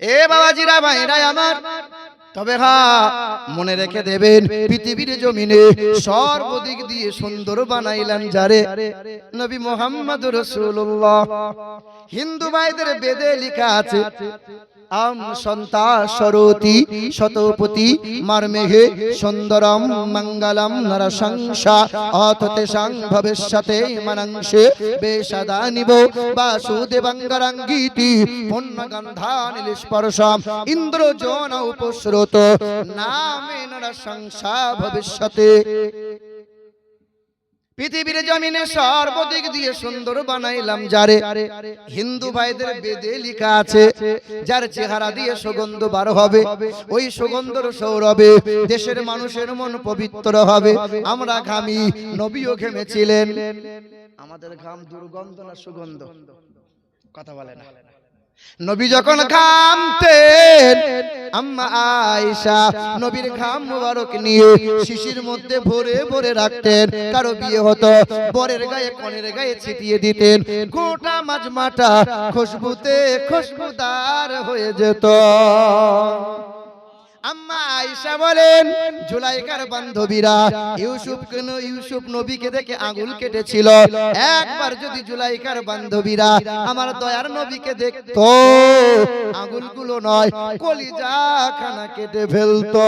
এ বাবাজিরা ভাইরাই আমার। তবে হা, মনে রেখে দেবেন, পৃথিবীর জমিনে সর্বদিক দিয়ে সুন্দর বানাইলেন যারে? নবী মোহাম্মদ রসুল্লাহ হিন্দু ভাইদের বেদে লিখা আছে আম সন্তা সরতি শতপতি মারমেঘে সুন্দরম মঙ্গলম নরসংসা অততে সাং ভবিষ্যতে মনংসে বেশদানিব বাসুদেবঙ্গরঙ্গীতি পুণ্যগন্ধানিল স্পর্শম ইন্দ্র জন উপস্রোত নামে নরসংসা ভবিষ্যতে। পৃথিবীর জমিনে সর্বদিক দিয়ে সুন্দর বানাইলাম যারে। হিন্দু ভাইদের বেদে লেখা আছে, যার চেহারা দিয়ে সুগন্ধ বার হবে, ওই সুগন্ধর সৌরভে দেশের মানুষের মন পবিত্র হবে। আমরা ঘামি, নবীও ঘেমেছিলেন। আমাদের ঘাম দুর্গন্ধ না সুগন্ধ? কথা বলে না। নবী যখন ঘামতেন আম্মা আয়েশা নবীর খাম মুবারক নিয়ে শিশির মধ্যে ভরে ভরে রাখতেন কারও বিয়ে হতো বরের গায়ে কনের গায়ে ছিটিয়ে দিতেন গোটা মাজমাটা খুশবুতে খুশবুদার হয়ে যেত। আম্মা আয়েশা বলেন জুলাইকার বান্ধবীরা ইউসুফ কেন ইউসুফ নবীকে দেখে আঙুল কেটেছিল। একবার যদি জুলাইকার বান্ধবীরা আমার দয়ার নবীকে দেখতো আঙুলগুলো নয় কলিজা খানা কেটে ফেলতো।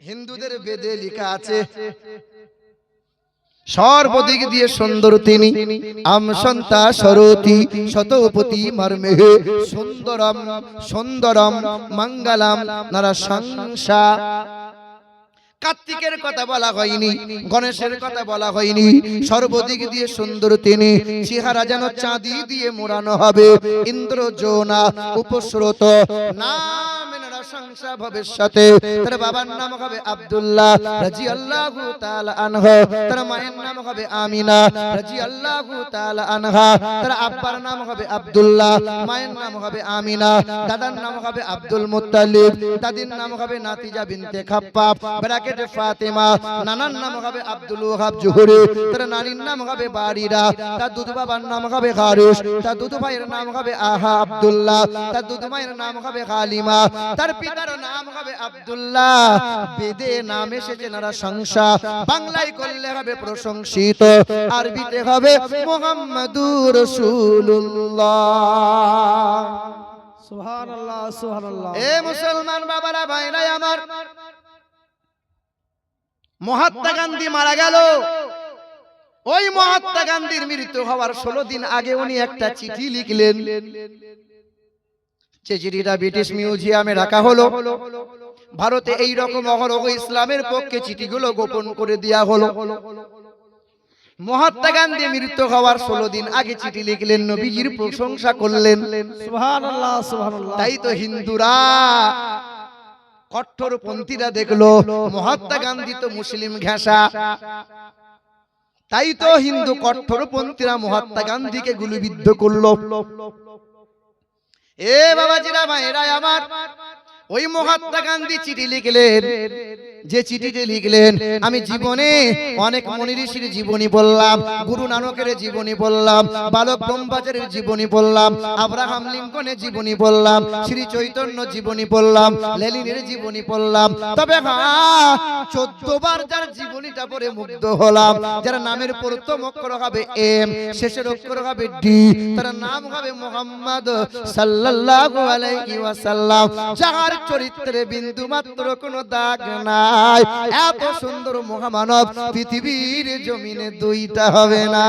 হিন্দুদের বেদে লেখা আছে সর্বদিক দিয়ে সুন্দর তিনি। আম সন্তা সরতি, শতপতি মর্মেহে সুন্দরম সুন্দরম, মঙ্গলম নারা সংসা কার্তিকের কথা বলা হয়নি, গণেশের কথা বলা হয়নি। সর্বদিক দিয়ে সুন্দর তিনি, চেহারা যেন চাঁদি দিয়ে মোড়ানো হবে। ইন্দ্র জোনা উপস্রোত নাম সংসা ভবিষ্যতে তার বাবার নাম হবে আব্দুল্লাহ রাজি আল্লাহ আনহা তার মায়ের নাম হবে আমিনা রাজি আল্লাহ আনহা তার আব্বার নাম হবে আব্দুল্লাহ মায়ের নাম হবে আমিনা দাদার নাম হবে আব্দুল মুত্তালিব দাদির নাম হবে নাতিজা বিনতে খাপ্পাব ব্র্যাকেটে ফাতেমা নানার নাম হবে আব্দুল ওহাব জুহুরি তার নানির নাম হবে বারিরা তার দুধ বাবার নাম হবে হারিস তার দুধ ভাইয়ের নাম হবে আহা আব্দুল্লাহ তার দুধ মায়ের নাম হবে হালিমা তার পিতার নাম হবে আব্দুল্লাহ। বেদে নাম এসেছে নারা সংসা বাংলায় করলে হবে প্রশংসিত। আরবিতে হবে মোহাম্মদুর রাসূলুল্লাহ। সুবহানাল্লাহ সুবহানাল্লাহ। এ মুসলমান বাবারা ভাইরাই আমার। মহাত্মা গান্ধী মারা গেল। ওই মহাত্মা গান্ধীর মৃত্যু হওয়ার ষোলো দিন আগে উনি একটা চিঠি লিখলেন। চিঠিটা ব্রিটিশ মিউজিয়ামে রাখা হলো। ভারতে এই রকম অহরহ ইসলামের পক্ষে চিঠিগুলো গোপন করে দেয়া হলো। মহাত্মা গান্ধী মৃত্যু হওয়ার ষোলো দিন আগে চিঠি লিখলেন নবীজির প্রশংসা করলেন। তাই তো হিন্দুরা কঠোর পন্থীরা দেখল মহাত্মা গান্ধী তো মুসলিম ঘেঁষা। তাই তো হিন্দু কঠোর পন্থীরা মহাত্মা গান্ধীকে গুলিবিদ্ধ করল। এ বাবাজিরা ভাইরা আমার। ওই মহাত্মা গান্ধী চিঠি লিখলেন। যে চিঠিটি লিখলেন আমি জীবনে অনেক মনি ঋষির জীবনী বললাম গুরু নানকের জীবনী বললাম বালক ব্রহ্মচারীর জীবনী বললাম আব্রাহাম লিঙ্কনের জীবনী বললাম শ্রী চৈতন্য জীবনী বললাম লেলিনের জীবনী বললাম তবে হ্যাঁ চোদ্দ বার যার জীবনীটা পড়ে মুগ্ধ হলাম যার নামের প্রথম অক্ষর হবে এম শেষের অক্ষর হবে ডি তার নাম হবে মোহাম্মদ সাল্লাল্লাহু আলাইহি ওয়াসাল্লাম যার চরিত্রে বিন্দু মাত্র কোনো দাগ নাই। এত সুন্দর মহামানব পৃথিবীর জমিনে দুইটা হবে না।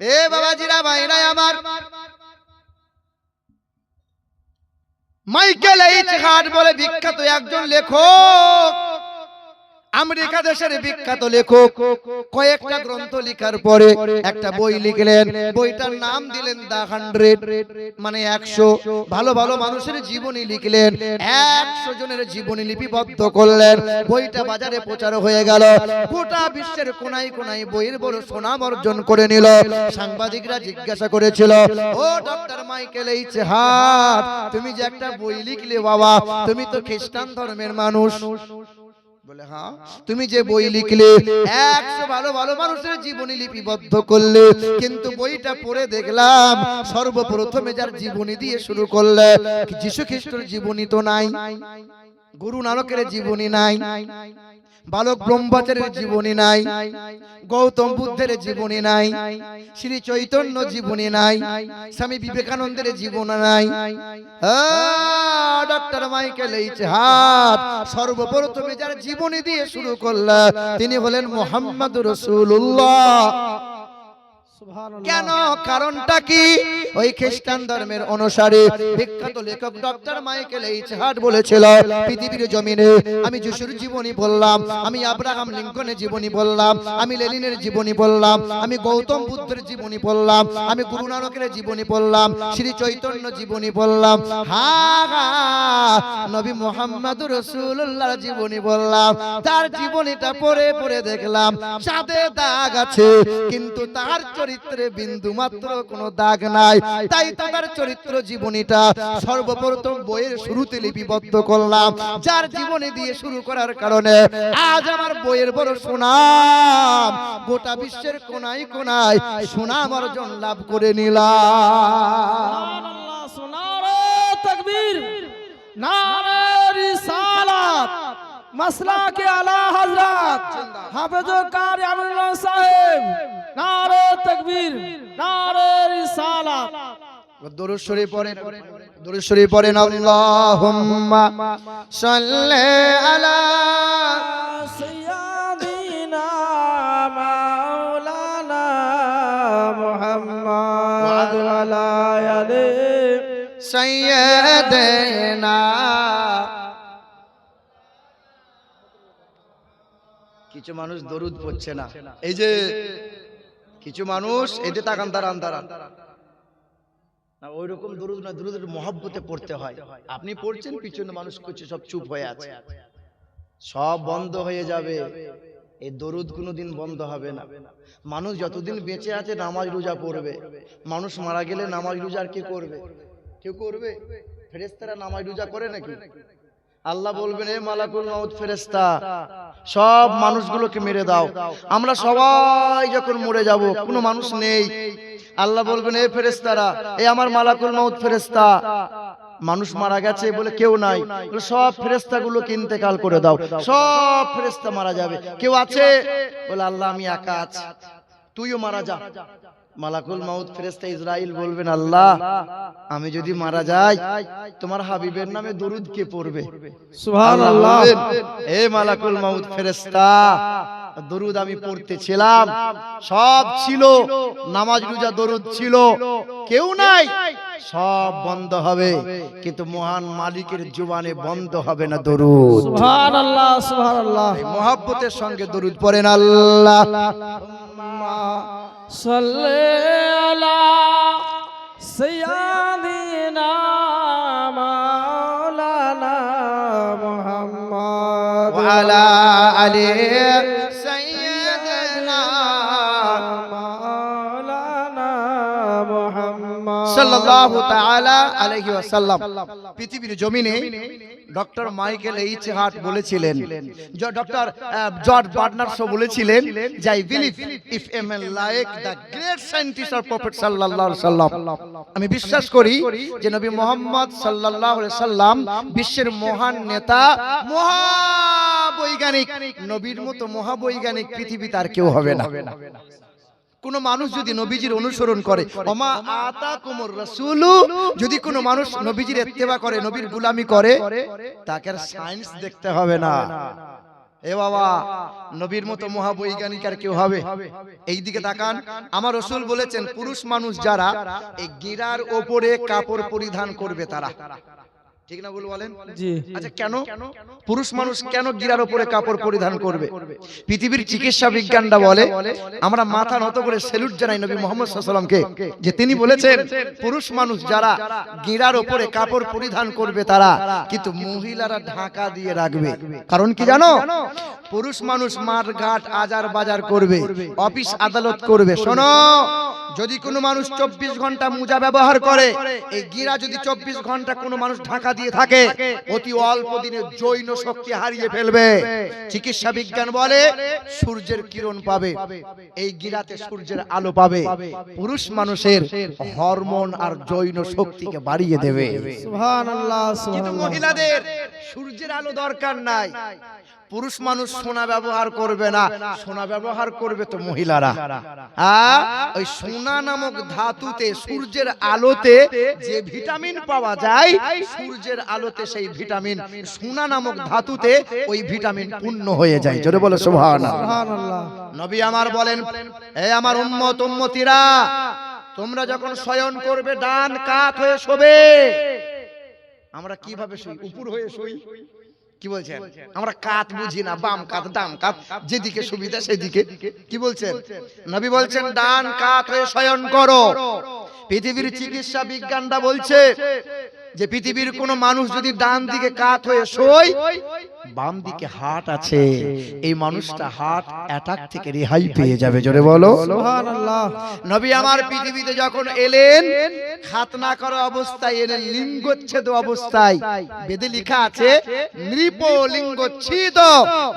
এ বাবাজিরা ভাইরা আমার। মাইকেল এইচ হার্ট বলে বিখ্যাত একজন লেখক। আমেরিকা দেশের বিখ্যাত লেখক কয়েকটা গ্রন্থ লেখার পরে একটা বই লিখলেন। বইটার নাম দিলেন দা হান্ড্রেড মানে একশো ভালো ভালো মানুষের জীবনী লিখলেন। একশো জনের জীবনী লিপিবদ্ধ করলেন। বইটা বাজারে প্রচার হয়ে গেল। গোটা বিশ্বের কোনাই কোনাই বইয়ের বড় সুনাম অর্জন করে নিল সাংবাদিকরা জিজ্ঞাসা করেছিল ও ডক্টর মাইকেল এইচ হার্ট তুমি যে একটা বই লিখলে বাবা তুমি তো খ্রিস্টান ধর্মের মানুষ বলে হ্যাঁ তুমি যে বই লিখলে একশো ভালো ভালো মানুষের জীবনী লিপিবদ্ধ করলে কিন্তু বইটা পড়ে দেখলাম সর্বপ্রথমে যার জীবনী দিয়ে শুরু করলে যীশু খ্রিস্টর জীবনী তো নাই। গুরু নানকের জীবনী নাই। বালক ব্রহ্মচারের জীবনী নাই গৌতম বুদ্ধের জীবনী নাই শ্রী চৈতন্য জীবনী নাই স্বামী বিবেকানন্দের জীবন নাই। ডক্টর মাইকেল এইচ হাত সর্বপ্রথমে যার জীবনী দিয়ে শুরু করল তিনি হলেন মোহাম্মদ রসুল্লাহ কেন? কারণটা কি? ওই খ্রিস্টান ধর্মের অনুসারে বিখ্যাত লেখক ডক্টর মাইকেল এইচ হার্ট বলেছিল পৃথিবীর জমিনে আমি যিশুর জীবনী বললাম আমি আব্রাহাম লিঙ্কনের জীবনী বললাম আমি লেনিনের জীবনী বললাম আমি গৌতম বুদ্ধের জীবনী বললাম আমি গুরু নানকের জীবনী বললাম শ্রী চৈতন্য জীবনী বললাম হা হা নবী মোহাম্মদ রসুল্লাহর জীবনী বললাম তার জীবনীটা পড়ে পড়ে দেখলাম চাঁদে দাগ আছে কিন্তু তার চরিত্রে বিন্দু মাত্র কোনো দাগ নাই। তাই তার চরিত্র জীবনীটা সর্বপ্রথম বইয়ের শুরুতে লিপিবদ্ধ করলাম। যার জীবনী দিয়ে শুরু করার কারণে আজ আমার বইয়ের বড় সুনাম গোটা বিশ্বের কোনায় কোনায় সুনাম অর্জন লাভ করে নিলাম। রিসালাত মাসলাকে আলা হযরত। হাফেজ কার আমরুল্লাহ সাহেব, নারে তাকবীর, নারে রিসালাত। দরুদ শরীফ পড়েন। দরুদ শরীফ পড়েন, আল্লাহুম্মা সাল্লি আলা সাইয়্যিদিনা মাওলানা ওয়া আলা আলি সাইয়্যিদিনা কিছু মানুষ দরুদ পড়ছে না। এই যে কিছু মানুষ এই যে তাকান তারান তারান না ওই রকম দরুদ না দরুদের মহব্বতে পড়তে হয়। আপনি পড়ছেন পিছনে মানুষ করছে সব চুপ হয়ে আছে। সব বন্ধ হয়ে যাবে। এই দরুদ কোনোদিন বন্ধ হবে না। মানুষ যতদিন বেঁচে আছে নামাজ রোজা পড়বে। মানুষ মারা গেলে নামাজ রোজা আর কে করবে? কেউ করবে? ফেরেস্তারা নামাজ রোজা করে নাকি? আল্লাহ বলবেন এ মালাকুল মাউত ফেরেস্তা সব মানুষগুলোকে মেরে দাও। আমরা সবাই যখন মরে যাব, কোনো মানুষ নেই। আল্লাহ বলবেন, এ ফেরেস্তারা এ আমার মালাকুল মাউত ফেরেস্তা মানুষ মারা গেছে বলে কেউ নাই। সব ফেরেস্তা গুলোকে ইন্তেকাল করে দাও। সব ফেরেস্তা মারা যাবে। কেউ আছে? বলে, আল্লাহ, আমি একা আছি। তুইও মারা যা। মালাকুল মাউত ফেরেস্তা ইসরাইল বলবেন আল্লাহ আমি যদি মারা যাই তোমার হাবিবের নামে দরুদ কে পড়বে? সুবহানাল্লাহ। এ মালাকুল মাউত ফেরেস্তা দরুদ আমি পড়তেছিলাম সব ছিল নামাজ রোজা দরুদ ছিল। কেউ নাই সব বন্ধ হবে। কিন্তু মহান মালিকের জুবানে বন্ধ হবে না দরুদ। সুবহানাল্লাহ সুবহানাল্লাহ এই মহাব্বতের সঙ্গে দরুদ পড়েন আল্লাহ। صلي على سيدنا مولانا محمد وعلى آله سيدنا مولانا محمد সাল্লাল্লাহু তাআলা আলাইহি ওয়াসাল্লাম পৃথিবীর জমিনে ডক্টর মাইকেল এইচ হার্ট বলেছিলেন। ডক্টর জর্জ বার্নার বলেছিলেন যে I believe if a man like the great scientist of prophet সাল্লাল্লাহু আলাইহি সাল্লাম আমি বিশ্বাস করি যে নবী মোহাম্মদ সাল্লাল্লাহু আলাইহি সাল্লাম বিশ্বের মহান নেতা মহাবৈজ্ঞানিক। নবীর মতো মহাবৈজ্ঞানিক পৃথিবীতে আর কেউ হবে না। কোন মানুষ যদি নবীজির অনুসরণ করে অমা আতা কুমর রাসূলু, যদি কোন মানুষ নবীজির ইত্তেবা করে, নবীর গুলামি করে, তাকে সায়েন্স দেখতে হবে না। এ বাবা, নবীর মতো মহাবৈজ্ঞানিক আর কেউ হবে? এই দিকে তাকান, আমার রসুল বলেছেন, পুরুষ মানুষ যারা এই গিরার ওপরে কাপড় পরিধান করবে তারা। ঠিক না বল বলেন? জি। আচ্ছা কেন? পুরুষ মানুষ কেন গিরার উপরে কাপড় পরিধান করবে? পৃথিবীর চিকিৎসা বিজ্ঞানটা বলে আমরা মাথা নত করে সেলুট জানাই নবী মোহাম্মদ সাল্লামকে যে তিনি বলেছেন পুরুষ মানুষ যারা গিরার উপরে কাপড় পরিধান করবে তারা কিন্তু মহিলারা ঢাকা দিয়ে রাখবে। কারণ কি জানো? পুরুষ মানুষ মাঠ ঘাট আজার বাজার করবে অফিস আদালত করবে। শোনো যদি কোনো মানুষ চব্বিশ ঘণ্টা মোজা ব্যবহার করে এই গিরা যদি চব্বিশ ঘণ্টা কোনো মানুষ ঢাকা দিয়ে থাকে অতি অল্প দিনে জৈন শক্তি হারিয়ে ফেলবে। চিকিৎসা বিজ্ঞান বলে সূর্যের কিরণ পাবে এই গিরাতে সূর্যের আলো পাবে। পুরুষ মানুষের হরমোন আর জৈন শক্তিকে বাড়িয়ে দেবে। মহিলাদের সূর্যের আলো দরকার নাই। পুরুষ মানুষ সোনা ব্যবহার করবে না সোনা ব্যবহার করবে তো মহিলারা। ওই সোনা নামক ধাতুতে সূর্যের আলোতে যে ভিটামিন পাওয়া যায় সূর্যের আলোতে সেই ভিটামিন সোনা নামক ধাতুতে ওই ভিটামিন পূর্ণ হয়ে যায়। জোরে বলে সুবহানাল্লাহ। নবী আমার বলেন এ আমার উম্মত উম্মতিরা তোমরা যখন শয়ন করবে ডান কাত হয়ে শোবে। আমরা কীভাবে শুই? উপর হয়ে শুই? কি বলছেন? আমরা কাত বুঝি না বাম কাত ডান কাত যেদিকে সুবিধা সেদিকে। কি বলছেন? নবী বলছেন ডান কাত হয়ে শয়ন করো। পৃথিবীর চিকিৎসা বিজ্ঞানটা বলছে যে পৃথিবীর কোন মানুষ যদি ডান দিকে কাত হয়ে শোয় বাম দিকে হার্ট আছে এই মানুষটা হার্ট অ্যাটাক থেকে রেহাই পেয়ে যাবে জোরে বলো। নবী আমার পৃথিবীতে যখন এলেন খাতনা করা অবস্থায় এলেন লিঙ্গচ্ছেদ অবস্থায়। বেদে লেখা আছে নৃপ লিঙ্গচ্ছেদ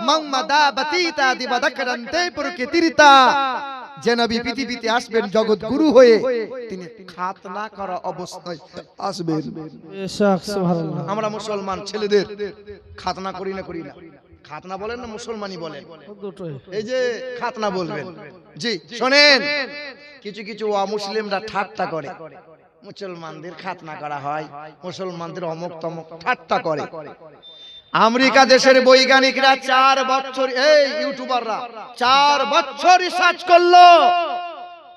মংমাদা বাতিতা দিবাদাকরন্তে প্রকৃতিরিতা যে নবী পৃথিবীতে আসবেন জগৎ গুরু হয়ে তিনি খাতনা করা অবস্থায় আসবেন। আমরা মুসলমান ছেলেদের খাতনা করি না করি না। খাতনা বলেন না মুসলমানই বলেন। এই যে খাতনা বলবেন। জি শোনেন। কিছু কিছু অমুসলিমরা ঠাট্টা করে। মুসলমানদের খাতনা করা হয়। মুসলমানদের অমুক তমক ঠাট্টা করে। আমেরিকা দেশের বৈজ্ঞানিকরা চার বছর এই ইউটিউবাররা চার বছর রিসার্চ করল।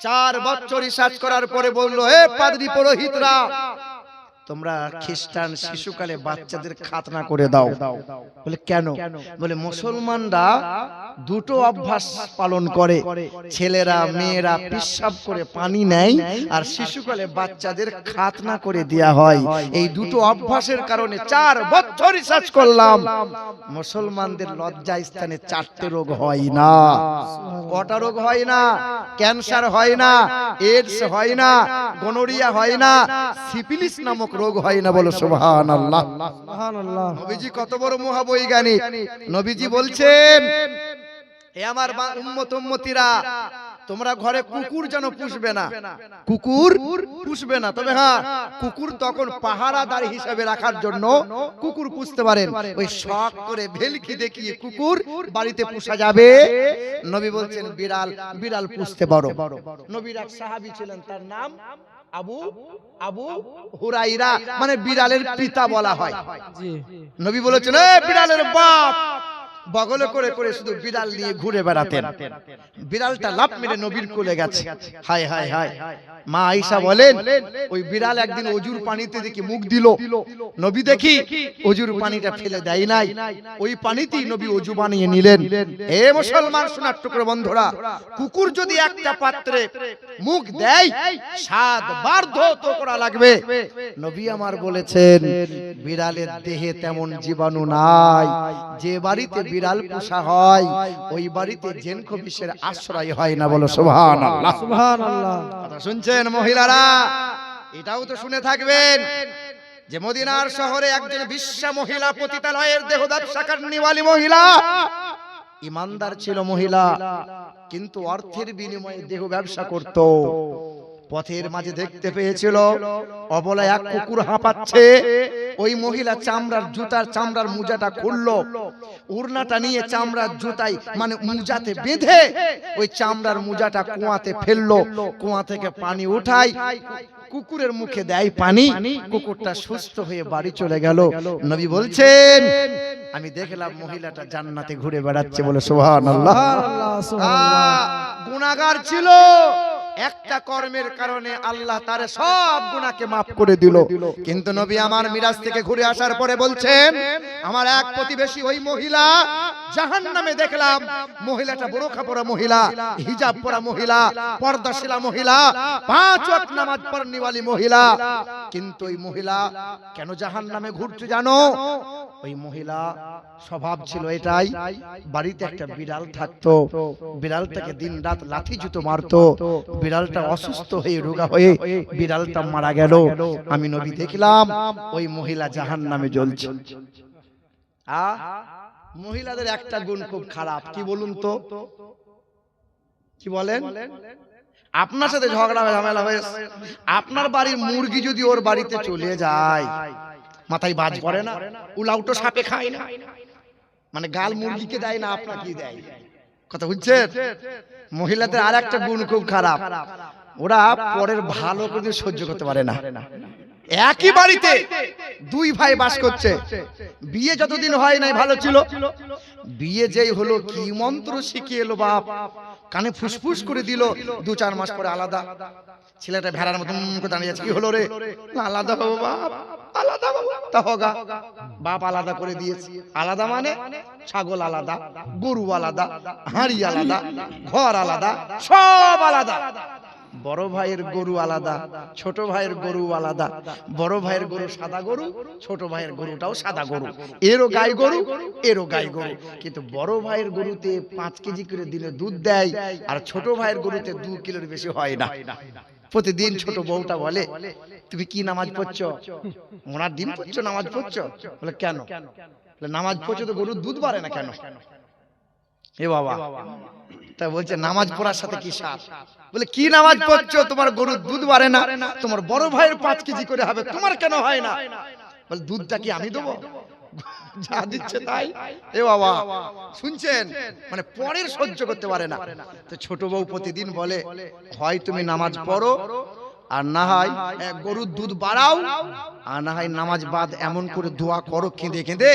চার বছর রিসার্চ করার পরে বলল হে পাদ্রী পুরোহিতরা তোমরা খ্রিস্টান শিশুকালে বাচ্চাদের খাতনা করে দাও। বলে কেন? বলে মুসলমানরা দুটো অভ্যাস পালন করে। ছেলেরা মেয়েরা পিসাব করে পানি নেয় আর শিশুকালে বাচ্চাদের খাতনা করে দেয়া হয়। এই দুটো অভ্যাসের কারণে চার বছর রিসার্চ করলাম। মুসলমানদের লজ্জা স্থানে চারটে রোগ হয় না। কটা রোগ হয় না? ক্যান্সার হয় না। এইডস হয় না। গনোরিয়া হয় না। সিপিলিস নামক রোগ হয় না বলো সুবহানাল্লাহ। সুবহানাল্লাহ। নবীজি কত বড় মহাবৈজ্ঞানিক। নবীজি বলছেন এ আমার উম্মত উম্মতিরা তোমরা ঘরে কুকুর যেন পুষবে না। কুকুর পুষবে না। তবে হ্যাঁ কুকুর তখন পাহারাদার হিসাবে রাখার জন্য কুকুর পুষতে পারেন। ওই শখ করে ভেলকি দেখিয়ে কুকুর বাড়িতে পুষা যাবে। নবী বলছেন বিড়াল বিড়াল পুষতে পারো। নবীর এক সাহাবী ছিলেন তার নাম আবু আবু হুরাইরা মানে বিড়ালের পিতা বলা হয়। নবী বলেছেন "এ বিড়ালের বাপ! বগলে করে করে শুধু বিড়াল নিয়ে ঘুরে বেড়াতেন। বিড়ালটা লাভ মেরে নবীর কোলে গেছে। হায় হায় হায় মা আয়েশা বলেন ওই বিড়াল একদিন অজুর পানিতে দেখি মুখ দিল। নবী দেখি অজুর পানিটা ফেলে দেয় নাই। ওই পানিতেই নবী অজু বানিয়ে নিলেন। এ মুসলমান সোনার টুকরো বন্ধুরা কুকুর যদি একটা পাত্রে মুখ দেয় সাত বার ধৌত করা লাগবে। নবী আমার বলেছেন বিড়ালের দেহে তেমন জীবাণু নাই যে বাড়িতে বিড়াল পোষা হয় ওই বাড়িতে জেন খবিসের আশ্রয় হয় না বলো কথা শুনছেন মহিলারা? এটাও তো শুনে থাকবেন যে মদিনার শহরে একজন বিশ্ব মহিলা পতিতালয়ের দেহ ব্যবসাকার নিওয়ালি মহিলা। ইমানদার ছিল মহিলা কিন্তু অর্থের বিনিময়ে দেহ ব্যবসা করত। পথের মাঝে দেখতে পেয়েছিল অবলা এক কুকুর হাঁপাচ্ছে। ওই মহিলা চামড়ার জুতার চামড়ার মুজাটা খুললো। উড়নাটা নিয়ে চামড়ার জুতাই মানে মুজাতে বেঁধে ওই চামড়ার মুজাটা কুয়াতে ফেলল। কুয়া থেকে পানি উঠাই কুকুরের মুখে দেয় পানি। কুকুরটা সুস্থ হয়ে বাড়ি চলে গেল। নবী বলছেন আমি দেখলাম মহিলাটা জান্নাতে ঘুরে বেড়াচ্ছে বলে সুবহানাল্লাহ। সুবহানাল্লাহ। গুনাহগার ছিল। একটা কর্মের কারণে আল্লাহ তার সব গুণাকে মাফ করে দিল। কিন্তু নবী আমার মিরাজ থেকে ঘুরে আসার পরে বলছেন আমার এক প্রতিবেশী ওই মহিলা জাহান্নামে দেখলাম মহিলাটা বোরখা পরা মহিলা হিজাব পরা মহিলা পর্দাশীলা মহিলা পাঁচ ওয়াক্ত নামাজ পড়নিওয়ালি মহিলা। কিন্তু ওই মহিলা কেন জাহান্নামে ঘুরছে জানো? ওই মহিলা স্বভাব ছিল এটাই। বাড়িতে একটা বিড়াল থাকতো। বিড়ালটাকে দিন রাত লাথি জুতো মারতো। বিড়ালটা অসুস্থ হয়ে রোগা হয়ে বিড়ালটা মারা গেল। আমি নবী দেখলাম ওই মহিলা জাহান নামে জ্বলছে। আ? মহিলাদের একটা গুণ খুব খারাপ। কি বলুন তো? কি বলেন? আপনার সাথে ঝগড়া ঝামেলা হয়ে আপনার বাড়ির মুরগি যদি ওর বাড়িতে চলে যায় মাথায় বাজ পড়ে না। উলাউটো সাপে খায় না। মানে গাল মুরগিকে দেয় না আপনাকে দেয় কথা বুঝছেন? মহিলাদের আর একটা গুণ খুব খারাপ। ওরা পরের ভালো করে সহ্য করতে পারে না। একই বাড়িতে দুই ভাই বাস করছে। বিয়ে যতদিন হয় নাই ভালো ছিল। বিয়ে যেই হলো কি মন্ত্র শিখিয়ে এলো বাপ। কানে ফুসফুস করে দিল। দু চার মাস পরে আলাদা। ছেলেটা ভেড়ার মতন করে দাঁড়িয়েছে কি হলো রে? আলাদা বাবু, বাপ, আলাদা তা হোগা। বাপ আলাদা করে দিয়েছে। আলাদা মানে? ছাগল আলাদা, গরু আলাদা, হাঁড়ি আলাদা, ঘর আলাদা, সব আলাদা। বড় ভাইয়ের গরু আলাদা, ছোট ভাইয়ের গরু আলাদা, বড় ভাইয়ের গরু সাদা গরু, ছোট ভাইয়ের গরুটাও সাদা গরু। এরও গাই গরু, এরও গাই গরু। কিন্তু বড় ভাইয়ের গরুতে পাঁচ কেজি করে দিনে দুধ দেয়, আর ছোট ভাইয়ের গরুতে দু কিলোর বেশি হয় না। প্রতিদিন ছোট বউটা বলে তুমি কি নামাজ পড়ছো? ওনার দিন পড়ছো নামাজ পড়ছো বলে কেন? নামাজ পড়ছো তো গরুর দুধ বাড়ে না কেন? এ বাবা তা বলছে নামাজ পড়ার সাথে কি সাথ? বলে কি নামাজ পড়ছো? তোমার গরুর দুধ বাড়ে না? তোমার বড় ভাইয়ের পাঁচ কেজি করে হবে। তোমার কেন হয় না? বলে দুধটা কি আমি দেবো? যা দিচ্ছে তাই? এ বাবা শুনছেন? মানে পরের সহ্য করতে পারে না। তো ছোট বউ প্রতিদিন বলে হয় তুমি নামাজ পড়ো আর না হয় গরুর দুধ বাড়াও আর না হয় নামাজ বাদ এমন করে দোয়া করো কেঁদে কেঁদে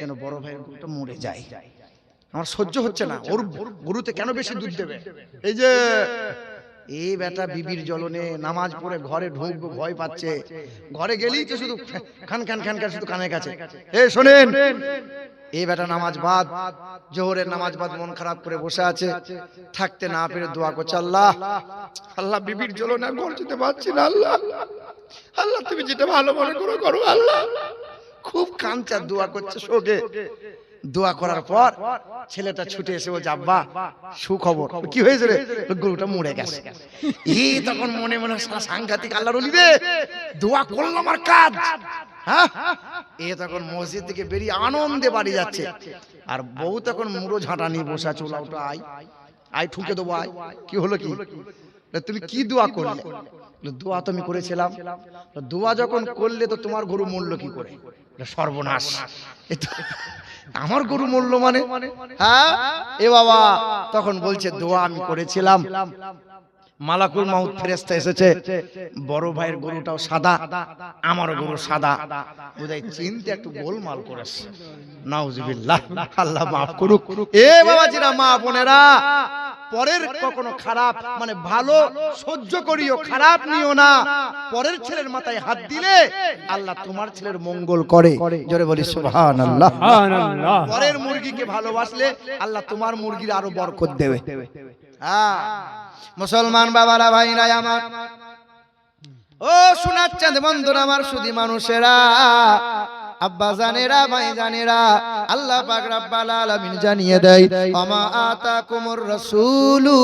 যেন বড় ভাইয়ের গরুটা মরে যায়। আমার সহ্য হচ্ছে না ওর গরুতে কেন বেশি দুধ দেবে? এই যে এই বেটা বিবির জলনে নামাজ পড়ে ঘরে ঢুকবো, ভয় পাচ্ছে। ঘরে গেলেই তো শুধু খান খান খান খান, শুধু কানের কাছে। এ, শোনেন। এই বেটা নামাজ বাদ, জোহরের নামাজ বাদ, মন খারাপ করে বসে আছে। থাকতে না পেরে দোয়া করছে আল্লাহ। আল্লাহ বিবির জ্বলনে আর ঘর যেতে পারছি না, আল্লাহ। আল্লাহ, তুমি যেটা ভালো মনে করো করো, আল্লাহ। খুব কাঞ্চার দোয়া করছে শোকে। দোয়া করার পর ছেলেটা ছুটে এসে বলছে, আব্বা, সুখবর। কি হয়েছে রে? গরুটা মরে গেছে। এই তখন মনে মনে সাংঘাতিক আল্লাহর অলি দোয়া করলাম আর কাজ। হ্যাঁ? এ তখন মসজিদ থেকে বেরিয়ে আনন্দে বাড়ি যাচ্ছে। আর বউ তখন মুড়ো ঝাঁটা নিয়ে বসে আছে ওটা আয়। আয়, ঠুকে দেবো, আয়। কি হলো কি? তুমি কি দোয়া করলে? দোয়া তো আমি করেছিলাম। দোয়া যখন করলে তো তোমার গরু মূল্য কি করে? সর্বনাশ। আমার গরু মূল্য মানে? হ্যাঁ? এ বাবা তখন বলছে দোয়া আমি করেছিলাম। মালাকুল মাউত ফেরেস্তা এসেছে। বড় ভাইয়ের গরুটাও সাদা আমারও গরু সাদা। বোধহয় চিনতে একটু গোলমাল করেছে। নাউজুবিল্লাহ। আল্লাহ মাফ করুক। এ বাবাজিরা মা বোনেরা পরের কখনো খারাপ মানে ভালো সহ্য করিও খারাপ নিও না। পরের ছেলের মাথায় হাত দিলে আল্লাহ তোমার ছেলের মঙ্গল করে। জোরে বলি সুবহানাল্লাহ। সুবহানাল্লাহ। পরের মুরগিকে ভালোবাসলে আল্লাহ তোমার মুরগির আরও বরকত দেবে। হ্যাঁ। মুসলমান বাবারা ভাইরা আমার। ও শোনাচ্ছেন বন্ধুরা আমার সুধী মানুষেরা। আব্বা জানেরা ভাই জানেরা আল্লাহ পাক রাব্বাল আলামিন জানিয়ে দেয় আমা আতাকুমুর রাসূলু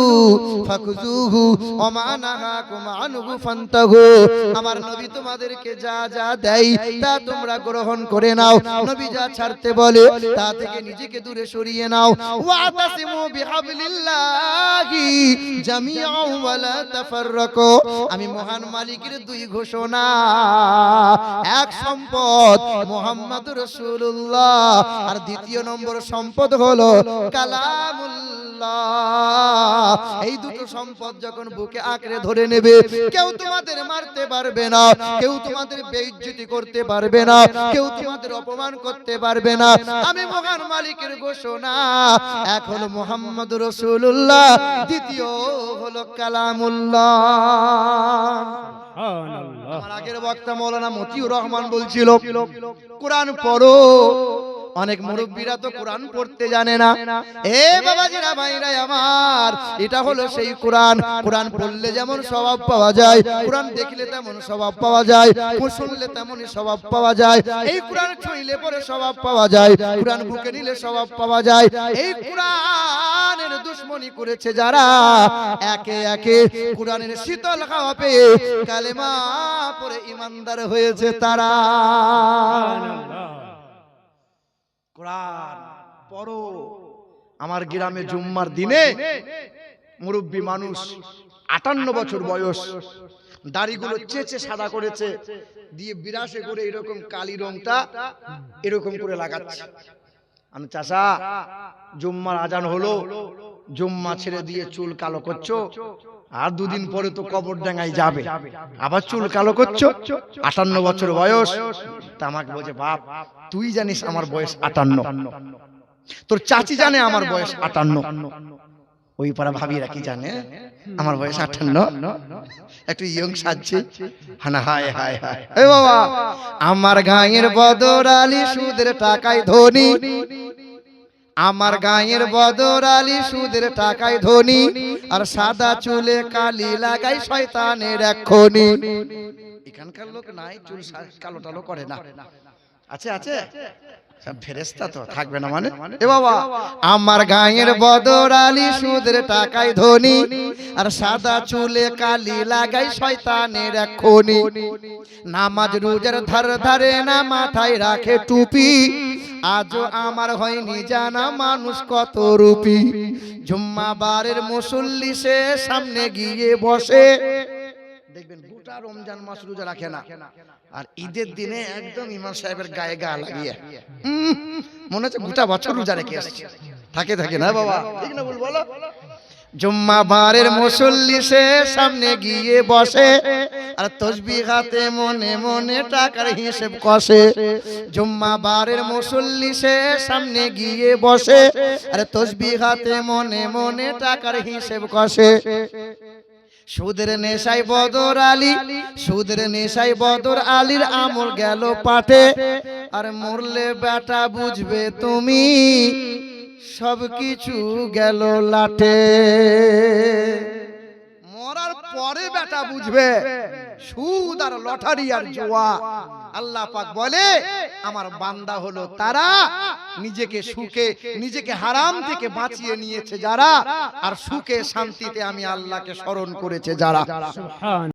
ফাকুজুহু ওমা নাহাকুম আনহু ফান্তাহু আমার নবী তোমাদেরকে যা যা দেয় তা তোমরা গ্রহণ করে নাও নবী যা ছাড়তে বলে তা থেকে নিজেকে দূরে সরিয়ে নাও ওয়াতাসিমু বিহাবলিল্লাহি জামিআন ওয়ালা তাফাররাকু আমি মহান মালিকের দুই ঘোষণা এক সম্পদ মোহাম্মদ রসুল্লাহ আর দ্বিতীয় নম্বর সম্পদ হলো কালামুল্লাহ। এই দুটো সম্পদ যখন বুকে আঁকড়ে ধরে নেবে, কেউ তোমাদের মারতে পারবে না, কেউ তোমাদের বেইজ্জতি করতে পারবে না, কেউ তোমাদের অপমান করতে পারবে না। আমি মহান মালিকের ঘোষণা হলো মোহাম্মদ রসুল্লাহ দ্বিতীয় হলো কালামুল্লাহ। আমার আগের বক্তা মৌলানা মতিউর রহমান বলছিল কোরআন পড়ো অনেক মুরব্বীরা তো কোরআন পড়তে জানে না। এ বাবাজিরা ভাইরা আমার এটা হলো সেই কোরআন। কোরআন। পড়লে যেমন স্বভাব পাওয়া যায় কোরআন দেখলে তেমন স্বভাব পাওয়া যায় শুনলে তেমনই স্বভাব পাওয়া যায়। এই কোরআন ছুঁইলে পরে স্বভাব পাওয়া যায় কোরআন বুকে নিলে স্বভাব পাওয়া যায়। এই কোরআনের দুশ্মনী করেছে যারা একে একে কোরআনের শীতল হাওয়া পেয়ে কালেমা পরে ইমানদার হয়েছে তারা। কোরআন পড়ো। আমার গ্রামে জুম্মার দিনে মুরব্বী মানুষ আটান্ন বছর বয়স দাড়িগুলো চেচে সাদা করেছে দিয়ে বিরাসে করে এরকম কালি রংটা এরকম করে লাগাচ্ছে। আমি চাষা জুম্মার আজান হলো। জুম্মা ছেড়ে দিয়ে চুল কালো করছ? আর দুদিন পরে তো কবর ডাঙ্গাই যাবে। আবার চুল কালো করছ? আটান্ন বছর বয়স? তা আমাকে বলছে বাপ তুই জানিস আমার বয়স আটান্ন। তোর চাচি জানে আমার বয়স আটান্ন। ওই পাড়া ভাবিরা কি জানে? আমার বয়স আটান্ন। একটু ইয়ং সাজছে। হানা হায় হায় হায় বাবা আমার গায়ের বদর আলী সুদের টাকায় ধনী। আমার গায়ের বদর আলী সুদের টাকায় ধনী আর সাদা চুলে কালি লাগাই শয়তানের এক্ষুনি এখানকার লোক নাই চুল কালো টালো করে না। আছে আছে? সব ফেরেস্তা তো থাকবে না মানে? এ বাবা আমার গায়ের বদর আলী সুদের টাকায় ধনী আর সাদা চুলে কালি লাগাই শয়তানের নামাজ রোজার ধার ধারে না মাথায় রাখে টুপি। আজও আমার হয়নি জানা মানুষ কত রূপী। জুম্মা বারের মুসল্লি সে সামনে গিয়ে বসে। দেখবেন গোটা রমজান মাস রোজা রাখে না। আর ঈদের দিনে একদম ইমাম সাহেবের গায়ে গা লাগিয়ে। মনে হচ্ছে গোটা বছর রোজা রেখে আসছে থাকে থাকে না বাবা? ঠিক না বল। বলো? জুম্মা বারের মুসল্লি সে সামনে গিয়ে বসে। আর তসবি হাতে মনে মনে টাকার হিসেব কষে। জুম্মা বারের মুসল্লি সে সামনে গিয়ে বসে। আর তসবি হাতে মনে মনে টাকার হিসেব কষে। সুদের নেশাই বদর আলী, সুদের নেশাই বদর আলীর আমল গেল পাঠে আর মরলে বেটা বুঝবে তুমি সব কিছু গেল লাটে। পরে বেটা বুঝবে সুদ আর লটারি আর জোয়া। আল্লাহ পাক বলে আমার বান্দা হলো তারা নিজেকে সুখে নিজেকে হারাম থেকে বাঁচিয়ে নিয়েছে যারা আর সুখে শান্তিতে আমি আল্লাহকে স্মরণ করেছে যারা। সুবহান।